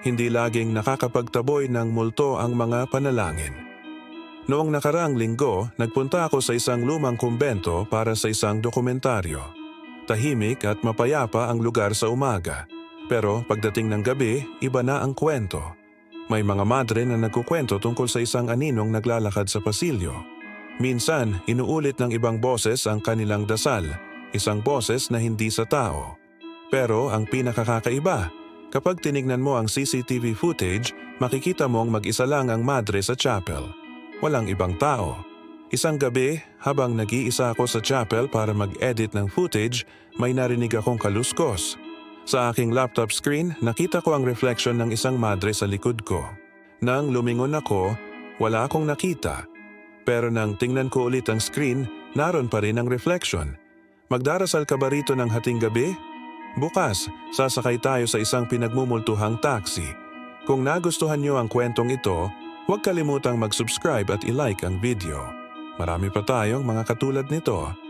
hindi laging nakakapagtaboy ng multo ang mga panalangin. Noong nakaraang linggo, nagpunta ako sa isang lumang kumbento para sa isang dokumentaryo. Tahimik at mapayapa ang lugar sa umaga. Pero pagdating ng gabi, iba na ang kwento. May mga madre na nagkukwento tungkol sa isang aninong naglalakad sa pasilyo. Minsan, inuulit ng ibang boses ang kanilang dasal, isang boses na hindi sa tao. Pero ang pinakakakaiba, kapag tinignan mo ang CCTV footage, makikita mong mag-isa lang ang madre sa chapel. Walang ibang tao. Isang gabi, habang nag-iisa ako sa chapel para mag-edit ng footage, may narinig akong kaluskos. Sa aking laptop screen, nakita ko ang reflection ng isang madre sa likod ko. Nang lumingon ako, wala akong nakita. Pero nang tingnan ko ulit ang screen, naroon pa rin ang reflection. Magdarasal ka ba rito ng hating gabi? Bukas, sasakay tayo sa isang pinagmumultuhang taxi. Kung nagustuhan niyo ang kwentong ito, huwag kalimutang mag-subscribe at i-like ang video. Marami pa tayong mga katulad nito.